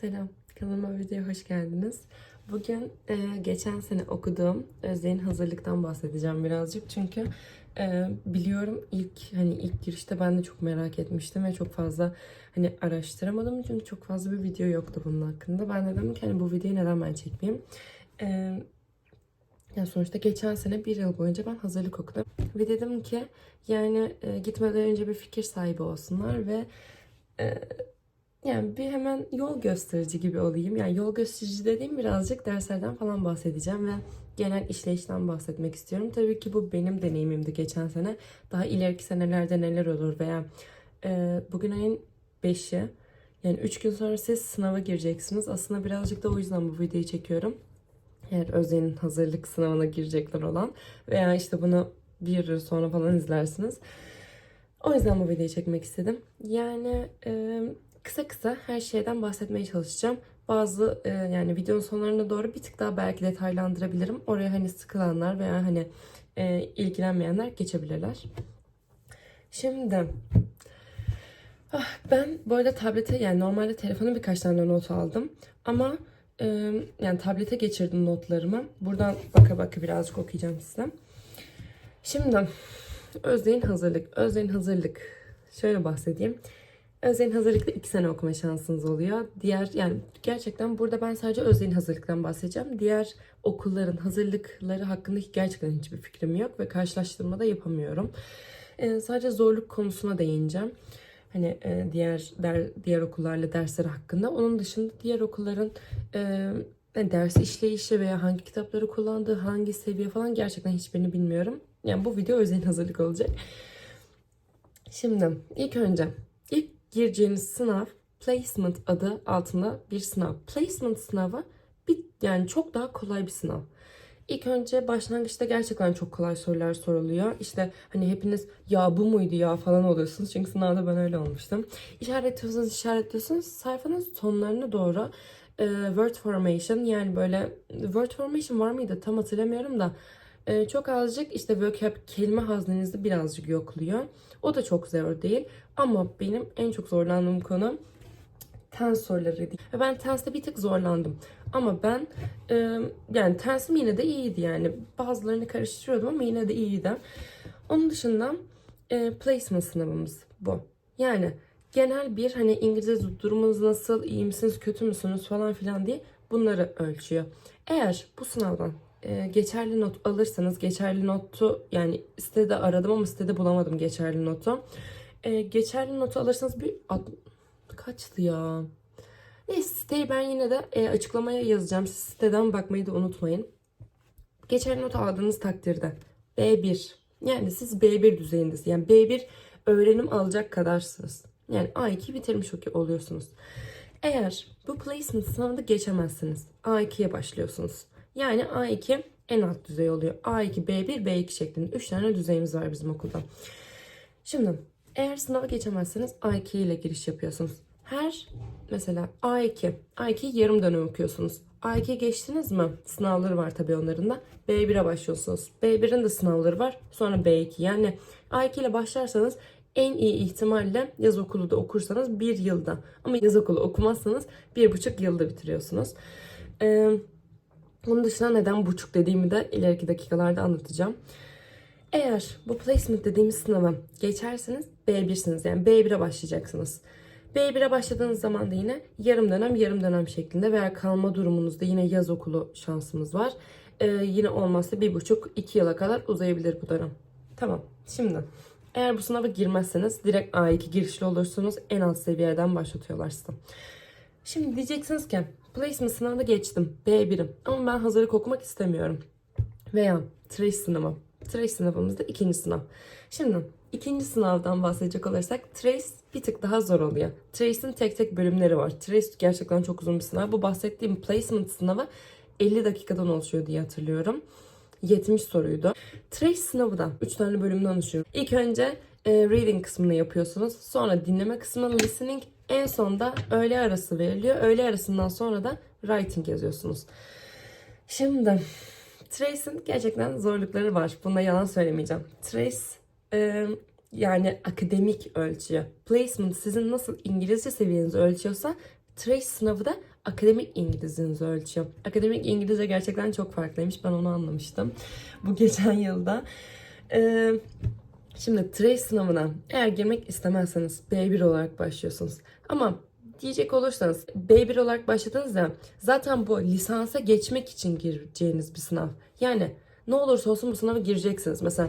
Selam, kanalıma videoya hoş geldiniz. Bugün e, geçen sene okuduğum Özdeğin hazırlıktan bahsedeceğim birazcık. Çünkü e, biliyorum ilk hani ilk girişte ben de çok merak etmiştim ve çok fazla hani araştıramadım. Çünkü çok fazla bir video yoktu bunun hakkında. Ben de dedim ki hani bu videoyu neden ben çekmeyeyim. E, yani sonuçta geçen sene bir yıl boyunca ben hazırlık okudum. Ve dedim ki yani e, gitmeden önce bir fikir sahibi olsunlar ve e, yani bir hemen yol gösterici gibi olayım. Yani yol gösterici dediğim birazcık derslerden falan bahsedeceğim ve genel işleyişten bahsetmek istiyorum. Tabii ki bu benim deneyimimdi geçen sene. Daha ileriki senelerde neler olur veya e, bugün ayın 5'i yani 3 gün sonra siz sınava gireceksiniz. Aslında birazcık da o yüzden bu videoyu çekiyorum. Eğer Özde'nin hazırlık sınavına girecekler olan veya işte bunu bir yıl sonra falan izlersiniz. O yüzden bu videoyu çekmek istedim. Yani e, kısa kısa her şeyden bahsetmeye çalışacağım. Bazı e, yani videonun sonlarına doğru bir tık daha belki detaylandırabilirim. Oraya hani sıkılanlar veya hani e, ilgilenmeyenler geçebilirler. Şimdi ah, ben bu arada tablete yani normalde telefona birkaç tane not aldım. Ama e, yani tablete geçirdim notlarımı. Buradan baka baka birazcık okuyacağım size. Şimdi Özdeğin hazırlık. Özdeğin hazırlık. Şöyle bahsedeyim. Özdeğin hazırlıkta iki sene okuma şansınız oluyor. Diğer yani gerçekten burada ben sadece Özdeğin hazırlıktan bahsedeceğim. Diğer okulların hazırlıkları hakkında gerçekten hiçbir fikrim yok ve karşılaştırma da yapamıyorum. Ee, sadece zorluk konusuna değineceğim. Hani e, diğer der, diğer okullarla dersler hakkında. Onun dışında diğer okulların e, yani ders işleyişi veya hangi kitapları kullandığı, hangi seviye falan gerçekten hiçbirini bilmiyorum. Yani bu video özel hazırlık olacak. Şimdi ilk önce gireceğiniz sınav placement adı altında bir sınav. Placement sınavı bir yani çok daha kolay bir sınav. İlk önce başlangıçta gerçekten çok kolay sorular soruluyor. İşte hani hepiniz ya bu muydu ya falan oluyorsunuz. Çünkü sınavda ben öyle olmuştum. İşaretliyorsunuz, işaretliyorsunuz. Sayfanın sonlarına doğru e, word formation yani böyle word formation var mıydı tam hatırlamıyorum da e, çok azıcık işte vocab kelime haznenizi birazcık yokluyor. O da çok zor değil. Ama benim en çok zorlandığım konu tens sorularıydı. Ben tenste bir tık zorlandım. Ama ben e, yani tensim yine de iyiydi yani. Bazılarını karıştırıyordum ama yine de iyiydi. Onun dışında e, placement sınavımız bu. Yani genel bir hani İngilizce durumunuz nasıl, iyi misiniz, kötü müsünüz falan filan diye bunları ölçüyor. Eğer bu sınavdan e, geçerli not alırsanız geçerli notu yani sitede aradım ama sitede bulamadım geçerli notu. E, geçerli notu alırsanız bir alt- kaçtı ya? Neyse siteyi ben yine de e, açıklamaya yazacağım. Siz siteden bakmayı da unutmayın. Geçerli not aldığınız takdirde B1 yani siz B1 düzeyindesiniz. Yani B1 öğrenim alacak kadarsınız. Yani A2 bitirmiş oluyorsunuz. Eğer bu placement sınavında geçemezsiniz. A2'ye başlıyorsunuz. Yani A2 en alt düzey oluyor. A2, B1, B2 şeklinde 3 tane düzeyimiz var bizim okulda. Şimdi eğer sınava geçemezseniz A2 ile giriş yapıyorsunuz. Her mesela A2, A2 yarım dönem okuyorsunuz. A2 geçtiniz mi? Sınavları var tabii onların da. B1'e başlıyorsunuz. B1'in de sınavları var. Sonra B2. Yani A2 ile başlarsanız en iyi ihtimalle yaz okulu da okursanız bir yılda. Ama yaz okulu okumazsanız bir buçuk yılda bitiriyorsunuz. Ee, onun dışında neden buçuk dediğimi de ileriki dakikalarda anlatacağım. Eğer bu placement dediğimiz sınava geçerseniz B1'siniz. Yani B1'e başlayacaksınız. B1'e başladığınız zaman da yine yarım dönem yarım dönem şeklinde veya kalma durumunuzda yine yaz okulu şansımız var. Ee, yine olmazsa bir buçuk iki yıla kadar uzayabilir bu dönem. Tamam. Şimdi eğer bu sınava girmezseniz direkt A2 girişli olursunuz. En alt seviyeden başlatıyorlar size. Şimdi diyeceksiniz ki placement sınavında geçtim. B1'im. Ama ben hazırlık okumak istemiyorum. Veya trace sınavı. Trace sınavımız da ikinci sınav. Şimdi ikinci sınavdan bahsedecek olursak Trace bir tık daha zor oluyor. Trace'in tek tek bölümleri var. Trace gerçekten çok uzun bir sınav. Bu bahsettiğim placement sınavı 50 dakikadan oluşuyor diye hatırlıyorum. 70 soruydu. Trace sınavı da 3 tane bölümden oluşuyor. İlk önce e, reading kısmını yapıyorsunuz. Sonra dinleme kısmını listening. En sonda öğle arası veriliyor. Öğle arasından sonra da writing yazıyorsunuz. Şimdi Trace'in gerçekten zorlukları var. Bunda yalan söylemeyeceğim. Trace e, yani akademik ölçüyor. Placement sizin nasıl İngilizce seviyenizi ölçüyorsa Trace sınavı da akademik İngilizcenizi ölçüyor. Akademik İngilizce gerçekten çok farklıymış. Ben onu anlamıştım. Bu geçen yılda. Ee, şimdi Trace sınavına eğer girmek istemezseniz B1 olarak başlıyorsunuz. Ama diyecek olursanız B1 olarak başladınız ya zaten bu lisansa geçmek için gireceğiniz bir sınav. Yani ne olursa olsun bu sınava gireceksiniz. Mesela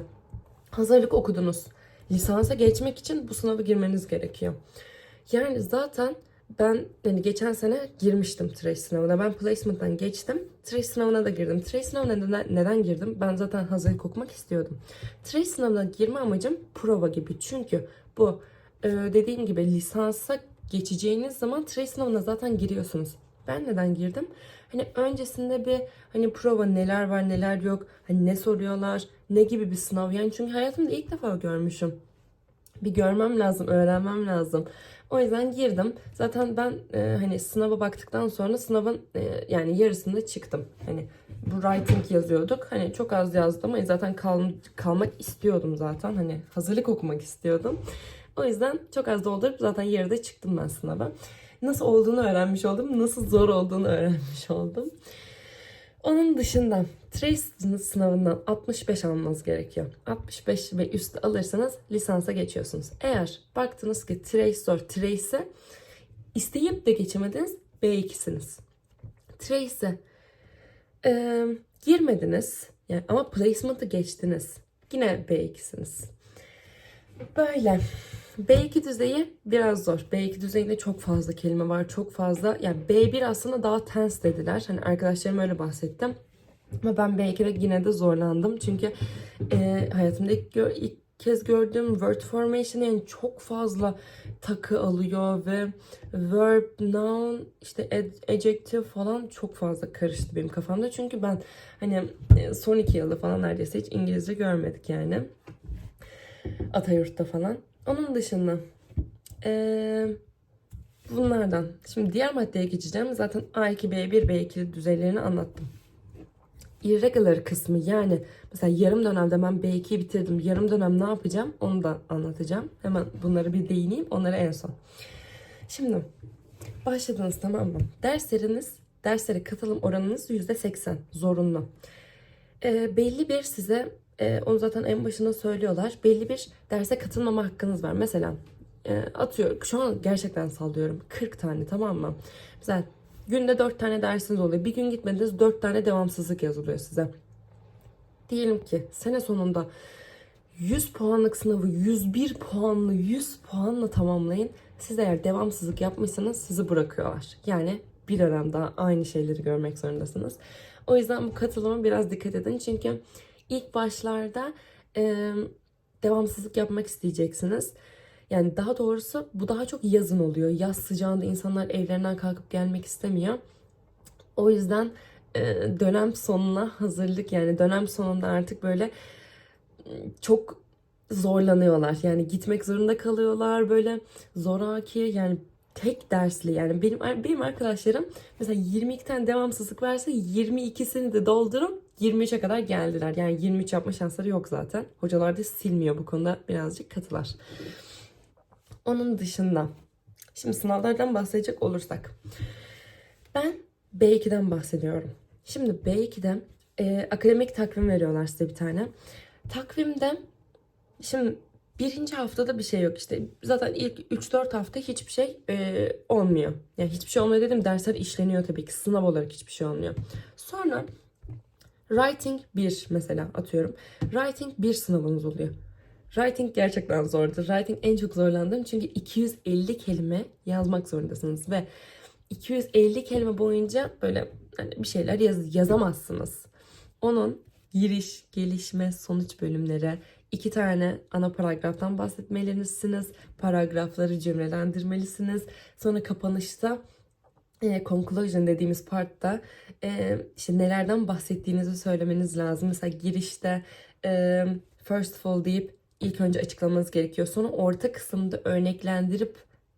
hazırlık okudunuz. Lisansa geçmek için bu sınava girmeniz gerekiyor. Yani zaten ben hani geçen sene girmiştim Trace sınavına. Ben placement'tan geçtim. Trace sınavına da girdim. Trace sınavına neden, neden girdim? Ben zaten hazırlık okumak istiyordum. Trace sınavına girme amacım prova gibi. Çünkü bu e, dediğim gibi lisansa geçeceğiniz zaman Trace sınavına zaten giriyorsunuz. Ben neden girdim? Hani öncesinde bir hani prova neler var neler yok. Hani ne soruyorlar. Ne gibi bir sınav. Yani çünkü hayatımda ilk defa görmüşüm bir görmem lazım, öğrenmem lazım. O yüzden girdim. Zaten ben e, hani sınava baktıktan sonra sınavın e, yani yarısında çıktım. Hani bu writing yazıyorduk. Hani çok az yazdım ama zaten kal, kalmak istiyordum zaten. Hani hazırlık okumak istiyordum. O yüzden çok az doldurup zaten yarıda çıktım ben sınava. Nasıl olduğunu öğrenmiş oldum. Nasıl zor olduğunu öğrenmiş oldum. Onun dışında Trace sınavından 65 almanız gerekiyor. 65 ve üstü alırsanız lisansa geçiyorsunuz. Eğer baktınız ki Trace zor, Trace'e isteyip de geçemediniz B2'siniz. Trace'e e, girmediniz yani ama placement'ı geçtiniz. Yine B2'siniz. Böyle. B2 düzeyi biraz zor. B2 düzeyinde çok fazla kelime var. Çok fazla. Yani B1 aslında daha tense dediler. Hani arkadaşlarım öyle bahsettim. Ama ben B2'de yine de zorlandım. Çünkü e, hayatımda ilk, gö- ilk kez gördüğüm word formation yani çok fazla takı alıyor ve verb, noun, işte ad- adjective falan çok fazla karıştı benim kafamda. Çünkü ben hani e, son iki yılda falan neredeyse hiç İngilizce görmedik yani. Atayurt'ta falan. Onun dışında eee, bunlardan. Şimdi diğer maddeye geçeceğim. Zaten A2, B1, B2 düzeylerini anlattım. Irregular kısmı yani mesela yarım dönemde ben B2'yi bitirdim. Yarım dönem ne yapacağım onu da anlatacağım. Hemen bunları bir değineyim. Onları en son. Şimdi başladınız tamam mı? Dersleriniz, derslere katılım oranınız %80 zorunlu. Ee, belli bir size e, onu zaten en başında söylüyorlar. Belli bir derse katılmama hakkınız var. Mesela e, atıyorum şu an gerçekten sallıyorum 40 tane tamam mı? Mesela günde 4 tane dersiniz oluyor. Bir gün gitmediniz 4 tane devamsızlık yazılıyor size. Diyelim ki sene sonunda 100 puanlık sınavı 101 puanlı 100 puanla tamamlayın. Siz eğer devamsızlık yapmışsanız sizi bırakıyorlar. Yani bir dönem daha aynı şeyleri görmek zorundasınız. O yüzden bu katılıma biraz dikkat edin. Çünkü ilk başlarda e, devamsızlık yapmak isteyeceksiniz. Yani daha doğrusu bu daha çok yazın oluyor. Yaz sıcağında insanlar evlerinden kalkıp gelmek istemiyor. O yüzden e, dönem sonuna hazırlık yani dönem sonunda artık böyle çok zorlanıyorlar. Yani gitmek zorunda kalıyorlar böyle zoraki yani tek dersli yani benim benim arkadaşlarım mesela 22 tane devamsızlık verse 22'sini de doldurup 23'e kadar geldiler. Yani 23 yapma şansları yok zaten. Hocalar da silmiyor bu konuda birazcık katılar. Onun dışında şimdi sınavlardan bahsedecek olursak ben B2'den bahsediyorum. Şimdi B2'de e, akademik takvim veriyorlar size bir tane. Takvimde şimdi birinci haftada bir şey yok işte. Zaten ilk 3-4 hafta hiçbir şey e, olmuyor. Yani hiçbir şey olmuyor dedim dersler işleniyor tabii ki. Sınav olarak hiçbir şey olmuyor. Sonra Writing 1 mesela atıyorum. Writing 1 sınavınız oluyor. Writing gerçekten zordur. Writing en çok zorlandığım çünkü 250 kelime yazmak zorundasınız ve 250 kelime boyunca böyle hani bir şeyler yaz, yazamazsınız. Onun giriş, gelişme, sonuç bölümleri iki tane ana paragraftan bahsetmelisiniz. Paragrafları cümlelendirmelisiniz. Sonra kapanışta e, conclusion dediğimiz partta e, işte nelerden bahsettiğinizi söylemeniz lazım. Mesela girişte e, first of all deyip ilk önce açıklamanız gerekiyor. Sonra orta kısımda örneklendirip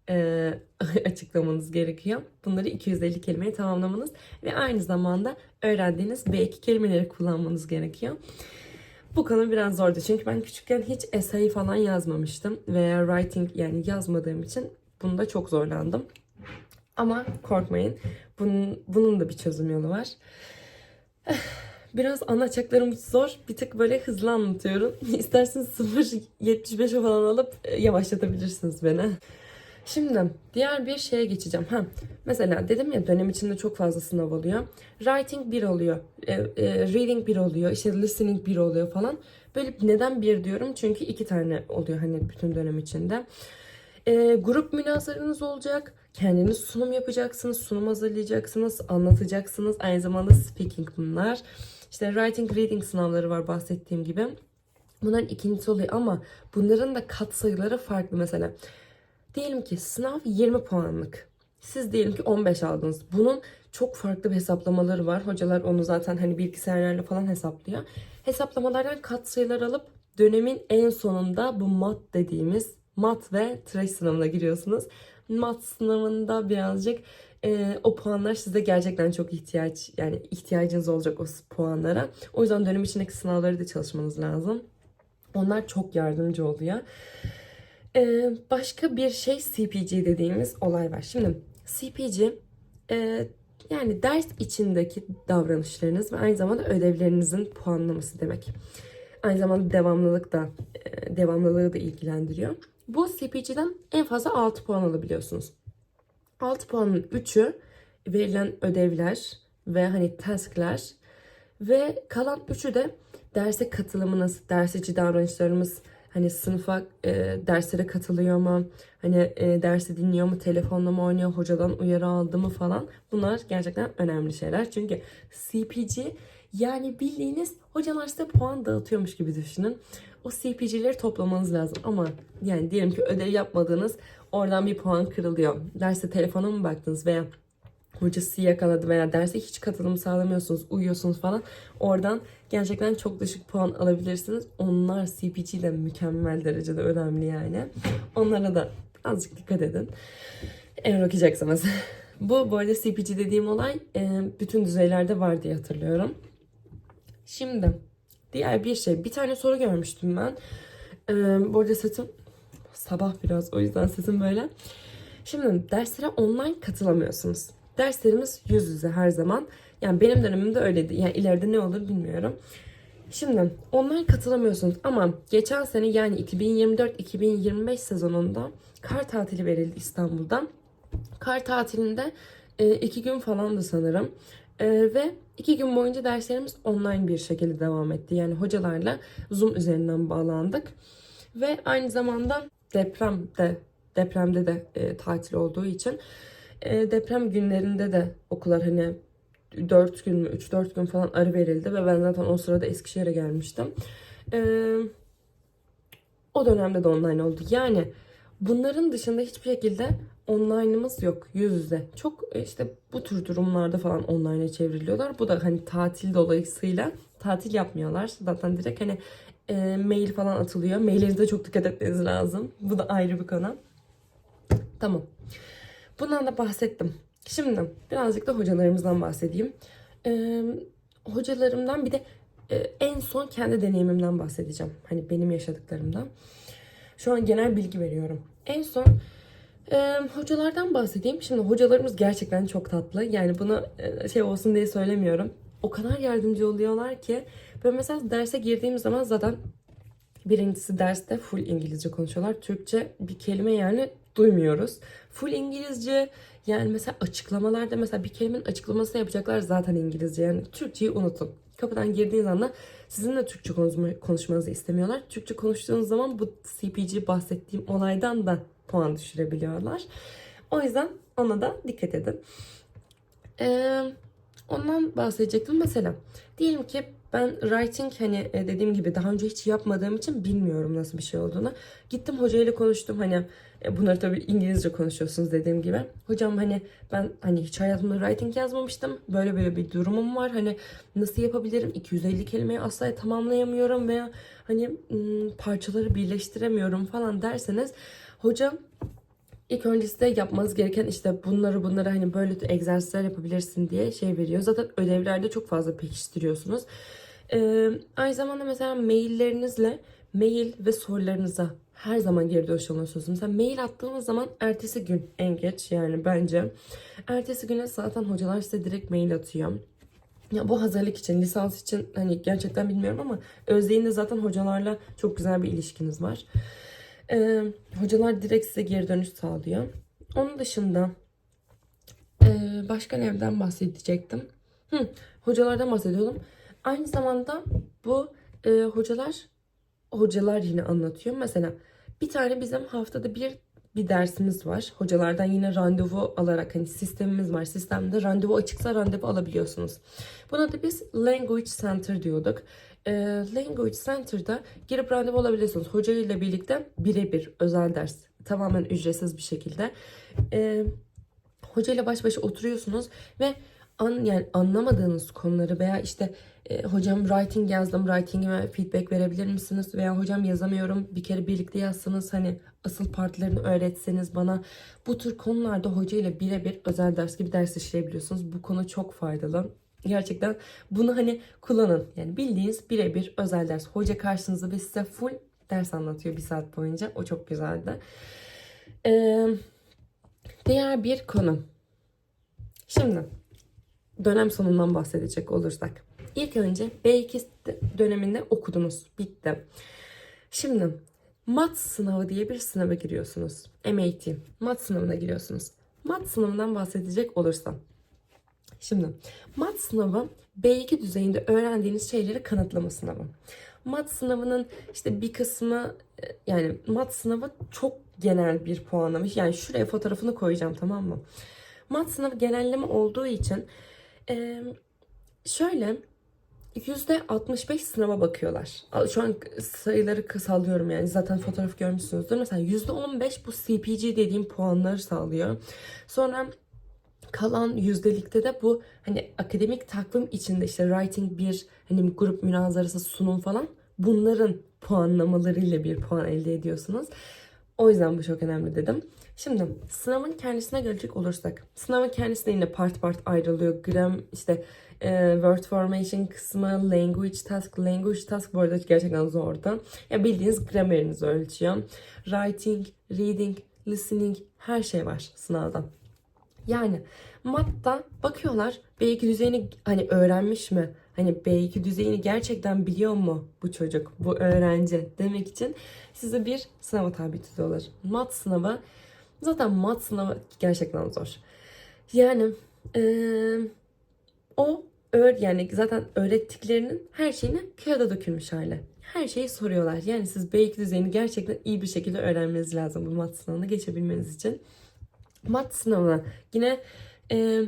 e, açıklamanız gerekiyor. Bunları 250 kelimeye tamamlamanız ve aynı zamanda öğrendiğiniz B2 kelimeleri kullanmanız gerekiyor. Bu konu biraz zordu çünkü ben küçükken hiç essay falan yazmamıştım veya writing yani yazmadığım için bunda çok zorlandım. Ama korkmayın. Bunun, bunun da bir çözüm yolu var. Biraz anlatacaklarım zor. Bir tık böyle hızlı anlatıyorum. İsterseniz 0.75'e falan alıp e, yavaşlatabilirsiniz beni. Şimdi diğer bir şeye geçeceğim. Ha, mesela dedim ya dönem içinde çok fazla sınav oluyor. Writing 1 oluyor. e, e, reading 1 oluyor. işte listening 1 oluyor falan. Böyle neden bir diyorum? Çünkü iki tane oluyor hani bütün dönem içinde. E, grup münazarınız olacak. Kendiniz sunum yapacaksınız. Sunum hazırlayacaksınız. Anlatacaksınız. Aynı zamanda speaking bunlar. İşte writing, reading sınavları var bahsettiğim gibi. Bunların ikincisi oluyor ama bunların da katsayıları farklı mesela. Diyelim ki sınav 20 puanlık. Siz diyelim ki 15 aldınız. Bunun çok farklı bir hesaplamaları var. Hocalar onu zaten hani bilgisayarlarla falan hesaplıyor. Hesaplamalardan katsayılar alıp dönemin en sonunda bu mat dediğimiz mat ve trash sınavına giriyorsunuz. Mat sınavında birazcık e, o puanlar size gerçekten çok ihtiyaç yani ihtiyacınız olacak o puanlara. O yüzden dönem içindeki sınavları da çalışmanız lazım. Onlar çok yardımcı oluyor. Ee, başka bir şey CPG dediğimiz olay var. Şimdi CPG e, yani ders içindeki davranışlarınız ve aynı zamanda ödevlerinizin puanlaması demek. Aynı zamanda devamlılık da e, devamlılığı da ilgilendiriyor. Bu CPG'den en fazla 6 puan alabiliyorsunuz. 6 puanın 3'ü verilen ödevler ve hani tasklar ve kalan 3'ü de derse katılımınız, ders içi davranışlarımız, hani sınıfa e, derslere katılıyor mu, hani e, dersi dinliyor mu, telefonla mı oynuyor, hocadan uyarı aldı mı falan. Bunlar gerçekten önemli şeyler. Çünkü CPG yani bildiğiniz hocalar size puan dağıtıyormuş gibi düşünün. O CPG'leri toplamanız lazım ama yani diyelim ki ödev yapmadığınız oradan bir puan kırılıyor. Derste telefona mı baktınız veya hoca yakaladı veya derse hiç katılım sağlamıyorsunuz, uyuyorsunuz falan. Oradan gerçekten çok düşük puan alabilirsiniz. Onlar CPG ile mükemmel derecede önemli yani. Onlara da azıcık dikkat edin. Eğer okuyacaksanız. bu bu arada CPG dediğim olay bütün düzeylerde var diye hatırlıyorum. Şimdi diğer bir şey. Bir tane soru görmüştüm ben. E, bu arada sesim sabah biraz o yüzden sesim böyle. Şimdi derslere online katılamıyorsunuz. Derslerimiz yüz yüze her zaman. Yani benim dönemimde öyleydi. Yani ileride ne olur bilmiyorum. Şimdi online katılamıyorsunuz ama geçen sene yani 2024-2025 sezonunda kar tatili verildi İstanbul'da. Kar tatilinde iki gün falandı sanırım. Ve iki gün boyunca derslerimiz online bir şekilde devam etti. Yani hocalarla Zoom üzerinden bağlandık. Ve aynı zamanda depremde depremde de e, tatil olduğu için e, deprem günlerinde de okullar hani 4 gün mü 3-4 gün falan arı verildi ve ben zaten o sırada Eskişehir'e gelmiştim. E, o dönemde de online oldu. Yani bunların dışında hiçbir şekilde online'ımız yok yüz yüze. Çok e, işte bu tür durumlarda falan online'a çevriliyorlar. Bu da hani tatil dolayısıyla tatil yapmıyorlar. Zaten direkt hani e, mail falan atılıyor. Maillerinize çok dikkat etmeniz lazım. Bu da ayrı bir konu. Tamam. Bundan da bahsettim. Şimdi birazcık da hocalarımızdan bahsedeyim. Ee, hocalarımdan bir de e, en son kendi deneyimimden bahsedeceğim. Hani benim yaşadıklarımdan. Şu an genel bilgi veriyorum. En son e, hocalardan bahsedeyim. Şimdi hocalarımız gerçekten çok tatlı. Yani bunu şey olsun diye söylemiyorum. O kadar yardımcı oluyorlar ki. Ben mesela derse girdiğim zaman zaten birincisi derste full İngilizce konuşuyorlar. Türkçe bir kelime yani duymuyoruz. Full İngilizce yani mesela açıklamalarda mesela bir kelimenin açıklamasını yapacaklar zaten İngilizce. Yani Türkçeyi unutun. Kapıdan girdiğiniz anda sizinle Türkçe konuşma, konuşmanızı istemiyorlar. Türkçe konuştuğunuz zaman bu CPG bahsettiğim olaydan da puan düşürebiliyorlar. O yüzden ona da dikkat edin. Ee, ondan bahsedecektim. Mesela diyelim ki ben writing hani e, dediğim gibi daha önce hiç yapmadığım için bilmiyorum nasıl bir şey olduğunu. Gittim hocayla konuştum hani bunları tabii İngilizce konuşuyorsunuz dediğim gibi. Hocam hani ben hani hiç hayatımda writing yazmamıştım. Böyle böyle bir durumum var. Hani nasıl yapabilirim? 250 kelimeyi asla tamamlayamıyorum veya hani parçaları birleştiremiyorum falan derseniz hocam İlk önce size yapmanız gereken işte bunları bunları hani böyle egzersizler yapabilirsin diye şey veriyor. Zaten ödevlerde çok fazla pekiştiriyorsunuz. Ee, aynı zamanda mesela maillerinizle mail ve sorularınıza her zaman geri dönüş alıyorsunuz. Mesela mail attığınız zaman ertesi gün en geç yani bence. Ertesi güne zaten hocalar size direkt mail atıyor. Ya bu hazırlık için, lisans için hani gerçekten bilmiyorum ama Özdeğin de zaten hocalarla çok güzel bir ilişkiniz var. Ee, hocalar direkt size geri dönüş sağlıyor. Onun dışında e, başka nereden bahsedecektim? Hı, hocalardan bahsediyordum. Aynı zamanda bu e, hocalar hocalar yine anlatıyor. Mesela bir tane bizim haftada bir bir dersimiz var. Hocalardan yine randevu alarak hani sistemimiz var. Sistemde randevu açıksa randevu alabiliyorsunuz. Buna da biz Language Center diyorduk. Ee, Language Center'da girip randevu alabiliyorsunuz. Hoca ile birlikte birebir özel ders. Tamamen ücretsiz bir şekilde. Ee, hoca ile baş başa oturuyorsunuz ve an, yani anlamadığınız konuları veya işte e, hocam writing yazdım writing'ime feedback verebilir misiniz veya hocam yazamıyorum bir kere birlikte yazsanız hani asıl partlarını öğretseniz bana bu tür konularda hoca ile birebir özel ders gibi ders işleyebiliyorsunuz. Bu konu çok faydalı. Gerçekten bunu hani kullanın. Yani bildiğiniz birebir özel ders. Hoca karşınızda ve size full ders anlatıyor bir saat boyunca. O çok güzeldi. Ee, diğer bir konu. Şimdi dönem sonundan bahsedecek olursak. İlk önce B2 döneminde okudunuz. Bitti. Şimdi mat sınavı diye bir sınava giriyorsunuz. MAT. Mat sınavına giriyorsunuz. Mat sınavından bahsedecek olursam. Şimdi mat sınavı B2 düzeyinde öğrendiğiniz şeyleri kanıtlama sınavı. Mat sınavının işte bir kısmı yani mat sınavı çok genel bir puanlama. Yani şuraya fotoğrafını koyacağım tamam mı? Mat sınavı genelleme olduğu için şöyle %65 sınava bakıyorlar. Şu an sayıları sallıyorum yani zaten fotoğraf görmüşsünüzdür. Mesela %15 bu CPG dediğim puanları sağlıyor. Sonra kalan yüzdelikte de bu hani akademik takvim içinde işte writing bir hani grup münazarası sunum falan bunların puanlamalarıyla bir puan elde ediyorsunuz. O yüzden bu çok önemli dedim. Şimdi sınavın kendisine gelecek olursak. Sınavın kendisi de yine part part ayrılıyor. Gram işte e, word formation kısmı, language task. Language task bu arada gerçekten zordu. Ya bildiğiniz gramerinizi ölçüyor. Writing, reading, listening her şey var sınavda. Yani matta bakıyorlar B2 düzeyini hani öğrenmiş mi? Hani B2 düzeyini gerçekten biliyor mu bu çocuk, bu öğrenci demek için size bir sınava tabi tutuyorlar. Mat sınavı zaten mat sınavı gerçekten zor. Yani ee, o öğ yani zaten öğrettiklerinin her şeyini kağıda dökülmüş hali. Her şeyi soruyorlar. Yani siz B2 düzeyini gerçekten iyi bir şekilde öğrenmeniz lazım bu mat sınavına geçebilmeniz için. Mat sınavına yine e,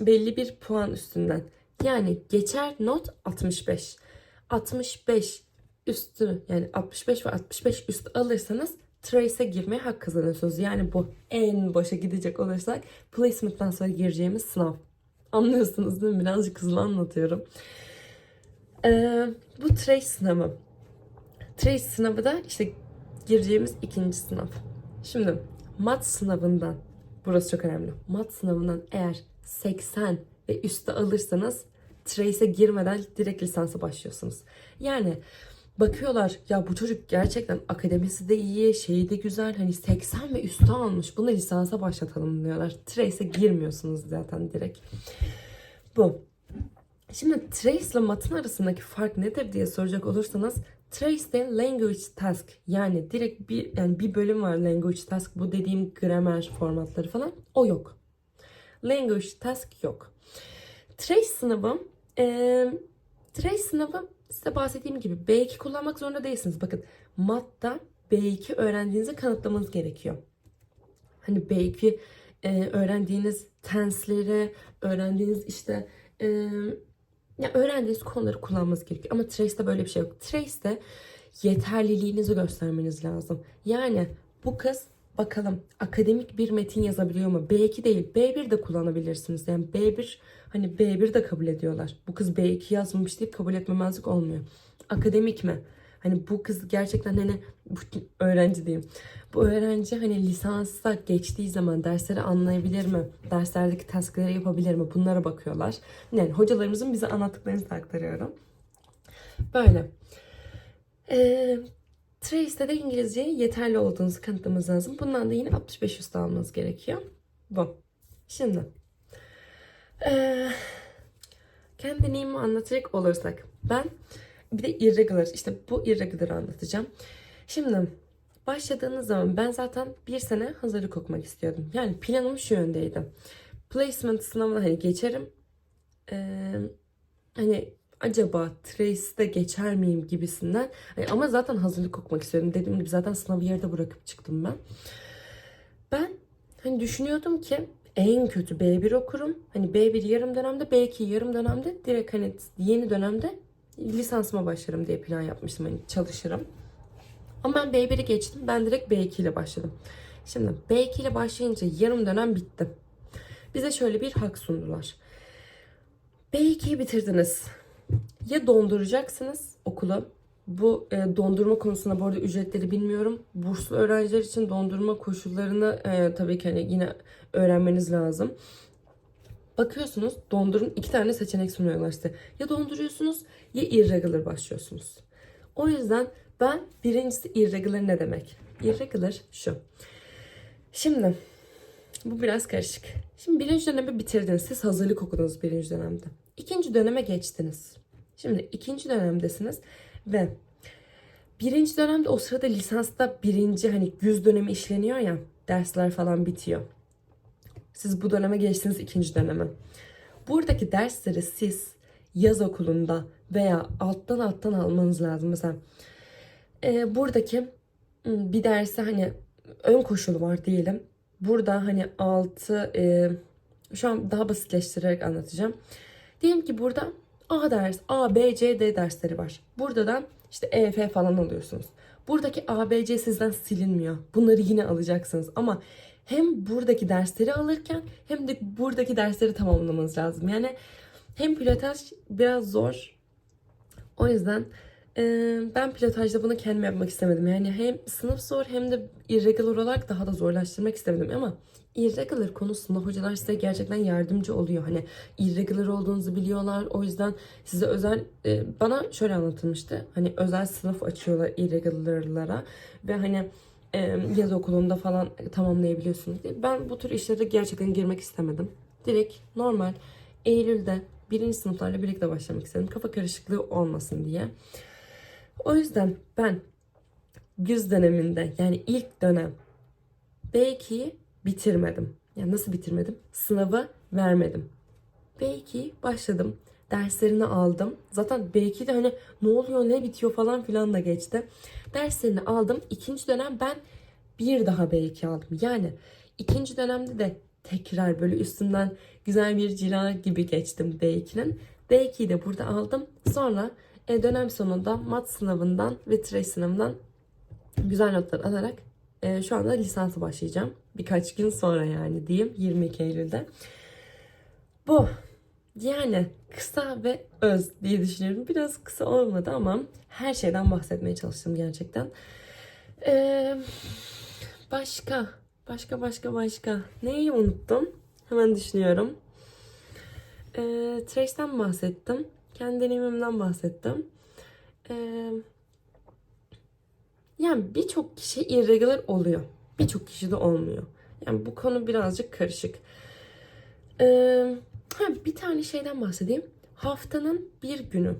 belli bir puan üstünden. Yani geçer not 65. 65 üstü yani 65 ve 65 üstü alırsanız Trace'e girmeye hak kazanıyorsunuz. Yani bu en başa gidecek olursak placement'tan sonra gireceğimiz sınav. Anlıyorsunuz değil mi? Birazcık hızlı anlatıyorum. Ee, bu Trace sınavı. Trace sınavı da işte gireceğimiz ikinci sınav. Şimdi mat sınavından burası çok önemli. Mat sınavından eğer 80 ve üstü alırsanız Trace'e girmeden direkt lisansa başlıyorsunuz. Yani bakıyorlar ya bu çocuk gerçekten akademisi de iyi, şeyi de güzel. Hani 80 ve üstü almış. Bunu lisansa başlatalım diyorlar. Trace'e girmiyorsunuz zaten direkt. Bu. Şimdi Trace ile Mat'ın arasındaki fark nedir diye soracak olursanız Trace'de language task yani direkt bir yani bir bölüm var language task bu dediğim gramer formatları falan o yok. Language task yok. Trace sınavı e, Trace sınavı size bahsettiğim gibi B2 kullanmak zorunda değilsiniz. Bakın MAT'ta B2 öğrendiğinizi kanıtlamanız gerekiyor. Hani B2 e, öğrendiğiniz tense'leri, öğrendiğiniz işte e, ya öğrendiğiniz konuları kullanmanız gerekiyor. Ama Trace'de böyle bir şey yok. Trace'de yeterliliğinizi göstermeniz lazım. Yani bu kız bakalım akademik bir metin yazabiliyor mu? B2 değil, B1 de kullanabilirsiniz. Yani B1 hani B1 de kabul ediyorlar. Bu kız B2 yazmamış deyip kabul etmemezlik olmuyor. Akademik mi? Hani bu kız gerçekten hani bu öğrenci diyeyim. Bu öğrenci hani lisansa geçtiği zaman dersleri anlayabilir mi? Derslerdeki taskları yapabilir mi? Bunlara bakıyorlar. Yani hocalarımızın bize anlattıklarını aktarıyorum. Böyle. Ee, Trace'de de İngilizceye yeterli olduğunuzu kanıtlamanız lazım. Bundan da yine 65 üstü almanız gerekiyor. Bu. Şimdi. Eee kendi deneyimimi anlatacak olursak. Ben bir de irregular. işte bu irregular'ı anlatacağım. Şimdi başladığınız zaman ben zaten bir sene hazırlık okumak istiyordum. Yani planım şu yöndeydi. Placement sınavına hani geçerim. Ee, hani acaba Trace'de geçer miyim gibisinden. Hani ama zaten hazırlık okumak istiyordum. Dediğim gibi zaten sınavı yarıda bırakıp çıktım ben. Ben hani düşünüyordum ki en kötü B1 okurum. Hani B1 yarım dönemde, B2 yarım dönemde direkt hani yeni dönemde lisansıma başlarım diye plan yapmıştım. Hani çalışırım. Ama ben B1'i geçtim. Ben direkt B2 ile başladım. Şimdi B2 ile başlayınca yarım dönem bitti. Bize şöyle bir hak sundular. B2'yi bitirdiniz. Ya donduracaksınız okulu. Bu e, dondurma konusunda bu arada ücretleri bilmiyorum. Burslu öğrenciler için dondurma koşullarını e, tabii ki hani yine öğrenmeniz lazım. Bakıyorsunuz dondurun iki tane seçenek sunuyorlar size. Ya donduruyorsunuz ya irregular başlıyorsunuz. O yüzden ben birincisi irregular ne demek? Irregular şu. Şimdi bu biraz karışık. Şimdi birinci dönemi bitirdiniz. Siz hazırlık okudunuz birinci dönemde. İkinci döneme geçtiniz. Şimdi ikinci dönemdesiniz ve birinci dönemde o sırada lisansta birinci hani güz dönemi işleniyor ya dersler falan bitiyor. Siz bu döneme geçtiniz ikinci döneme. Buradaki dersleri siz yaz okulunda veya alttan alttan almanız lazım. Mesela e, buradaki m, bir dersi hani ön koşulu var diyelim. Burada hani altı e, şu an daha basitleştirerek anlatacağım. Diyelim ki burada A ders, A, B, C, D dersleri var. Burada da işte E, F falan alıyorsunuz. Buradaki A, B, C sizden silinmiyor. Bunları yine alacaksınız ama hem buradaki dersleri alırken hem de buradaki dersleri tamamlamanız lazım. Yani hem pilotaj biraz zor. O yüzden ben pilotajda bunu kendim yapmak istemedim. Yani hem sınıf zor hem de irregular olarak daha da zorlaştırmak istemedim ama irregular konusunda hocalar size gerçekten yardımcı oluyor. Hani irregular olduğunuzu biliyorlar. O yüzden size özel bana şöyle anlatılmıştı. Hani özel sınıf açıyorlar irregularlara ve hani yaz okulunda falan tamamlayabiliyorsunuz diye. Ben bu tür işlere gerçekten girmek istemedim. Direkt normal Eylül'de birinci sınıflarla birlikte başlamak istedim. Kafa karışıklığı olmasın diye. O yüzden ben güz döneminde yani ilk dönem B2'yi bitirmedim. Yani nasıl bitirmedim? Sınavı vermedim. B2 başladım. Derslerini aldım. Zaten B2'de hani ne oluyor ne bitiyor falan filan da geçti. Derslerini aldım. İkinci dönem ben bir daha B2 aldım. Yani ikinci dönemde de tekrar böyle üstünden güzel bir cila gibi geçtim B2'nin. B2'yi de burada aldım. Sonra e, dönem sonunda mat sınavından ve trace sınavından güzel notlar alarak e, şu anda lisansı başlayacağım. Birkaç gün sonra yani diyeyim 22 Eylül'de. Bu yani kısa ve öz diye düşünüyorum. Biraz kısa olmadı ama her şeyden bahsetmeye çalıştım gerçekten. Ee, başka, başka, başka, başka. Neyi unuttum? Hemen düşünüyorum. Ee, Trace'den bahsettim. Kendi deneyimimden bahsettim. Ee, yani birçok kişi irregular oluyor. Birçok kişi de olmuyor. Yani bu konu birazcık karışık. Ee, ha, bir tane şeyden bahsedeyim. Haftanın bir günü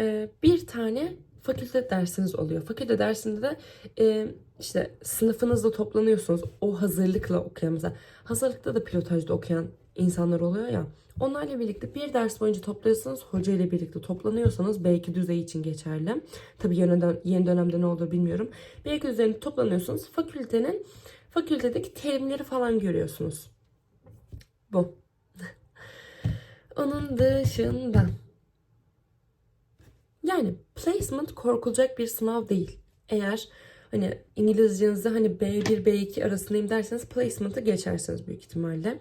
e, bir tane fakülte dersiniz oluyor. Fakülte dersinde de e, işte sınıfınızda toplanıyorsunuz. O hazırlıkla okuyan mesela. Hazırlıkta da pilotajda okuyan insanlar oluyor ya. Onlarla birlikte bir ders boyunca topluyorsanız hoca ile birlikte toplanıyorsanız belki düzey için geçerli. Tabii yeni, dön- yeni dönemde ne olur bilmiyorum. Belki düzeyinde toplanıyorsunuz. Fakültenin fakültedeki terimleri falan görüyorsunuz. Bu. Onun dışında yani placement korkulacak bir sınav değil. Eğer hani İngilizcenizde hani B1 B2 arasındayım derseniz placement'a geçersiniz büyük ihtimalle.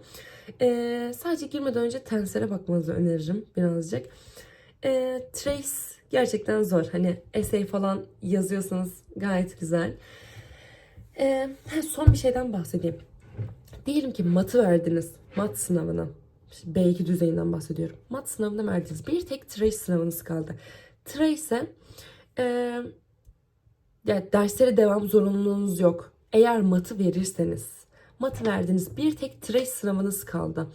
Ee, sadece girmeden önce tense'lere bakmanızı öneririm birazcık. Ee, trace gerçekten zor. Hani essay falan yazıyorsanız gayet güzel. Ee, son bir şeyden bahsedeyim. Diyelim ki matı verdiniz. Mat sınavına. İşte B2 düzeyinden bahsediyorum. Mat sınavına verdiniz. Bir tek trace sınavınız kaldı. Trace'e e, ya derslere devam zorunluluğunuz yok. Eğer matı verirseniz, matı verdiniz bir tek trace sınavınız kaldı.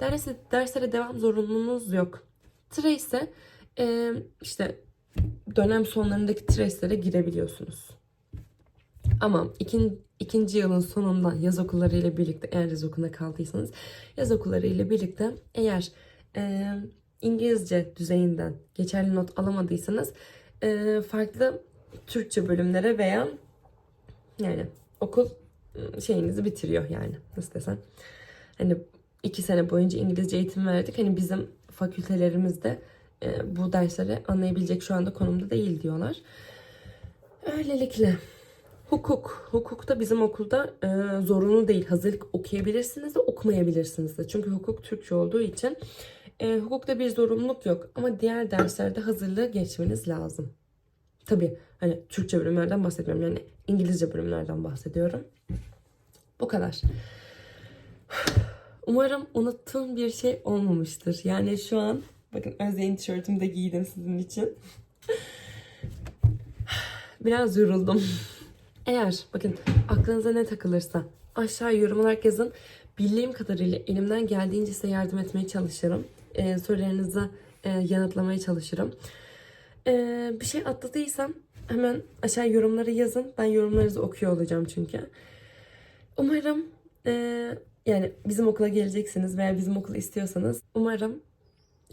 Derse, derslere devam zorunluluğunuz yok. Trace ise e, işte dönem sonlarındaki trace'lere girebiliyorsunuz. Ama ikin, ikinci yılın sonunda yaz okulları ile birlikte eğer yaz okuluna kaldıysanız yaz okulları ile birlikte eğer e, İngilizce düzeyinden geçerli not alamadıysanız e, farklı Türkçe bölümlere veya yani okul ıı, şeyinizi bitiriyor yani nasıl desem. Hani iki sene boyunca İngilizce eğitim verdik. Hani bizim fakültelerimizde e, bu dersleri anlayabilecek şu anda konumda değil diyorlar. Öylelikle. Hukuk. Hukukta bizim okulda e, zorunlu değil. Hazırlık okuyabilirsiniz de okumayabilirsiniz de. Çünkü hukuk Türkçe olduğu için e, hukukta bir zorunluluk yok. Ama diğer derslerde hazırlığı geçmeniz lazım. Tabii hani Türkçe bölümlerden bahsetmiyorum. Yani İngilizce bölümlerden bahsediyorum. Bu kadar. Umarım unuttuğum bir şey olmamıştır. Yani şu an bakın Özdeğin tişörtümü de giydim sizin için. Biraz yoruldum. Eğer bakın aklınıza ne takılırsa aşağı yorum olarak yazın. Bildiğim kadarıyla elimden geldiğince size yardım etmeye çalışırım. Ee, sorularınızı e, yanıtlamaya çalışırım. Ee, bir şey atladıysam hemen aşağı yorumlara yazın. Ben yorumlarınızı okuyor olacağım çünkü. Umarım e, yani bizim okula geleceksiniz veya bizim okulu istiyorsanız umarım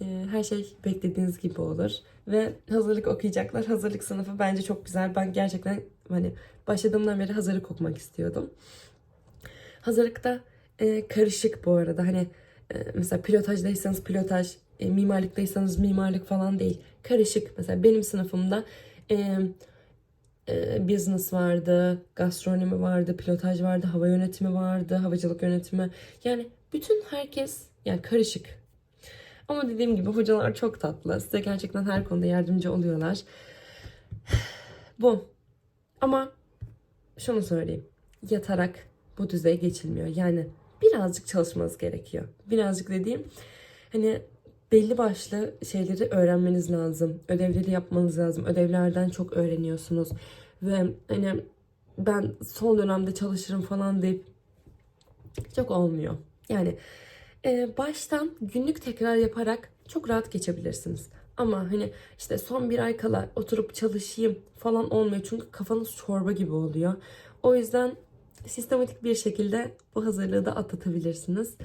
e, her şey beklediğiniz gibi olur. Ve hazırlık okuyacaklar. Hazırlık sınıfı bence çok güzel. Ben gerçekten hani başladığımdan beri hazırlık okumak istiyordum. Hazırlıkta e, karışık bu arada. Hani e, mesela pilotajdaysanız pilotaj, e, mimarlıktaysanız mimarlık falan değil. Karışık. Mesela benim sınıfımda e, e, business vardı, gastronomi vardı, pilotaj vardı, hava yönetimi vardı, havacılık yönetimi. Yani bütün herkes yani karışık. Ama dediğim gibi hocalar çok tatlı. Size gerçekten her konuda yardımcı oluyorlar. Bu. Ama şunu söyleyeyim. Yatarak bu düzeye geçilmiyor. Yani birazcık çalışmanız gerekiyor. Birazcık dediğim hani belli başlı şeyleri öğrenmeniz lazım. Ödevleri yapmanız lazım. Ödevlerden çok öğreniyorsunuz. Ve hani ben son dönemde çalışırım falan deyip çok olmuyor. Yani e, baştan günlük tekrar yaparak çok rahat geçebilirsiniz. Ama hani işte son bir ay kala oturup çalışayım falan olmuyor. Çünkü kafanız çorba gibi oluyor. O yüzden sistematik bir şekilde bu hazırlığı da atlatabilirsiniz.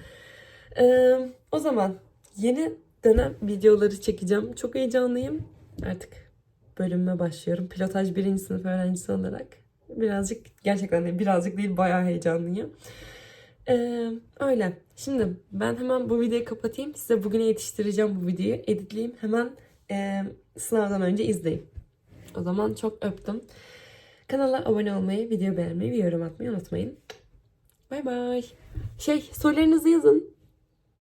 Ee, o zaman yeni dönem videoları çekeceğim. Çok heyecanlıyım. Artık bölümüme başlıyorum. Pilotaj birinci sınıf öğrencisi olarak. Birazcık gerçekten de birazcık değil bayağı heyecanlıyım. Ee, öyle. Şimdi ben hemen bu videoyu kapatayım. Size bugüne yetiştireceğim bu videoyu. Editleyeyim. Hemen e, sınavdan önce izleyin. O zaman çok öptüm. Kanala abone olmayı, video beğenmeyi ve yorum atmayı unutmayın. Bay bay. Şey sorularınızı yazın.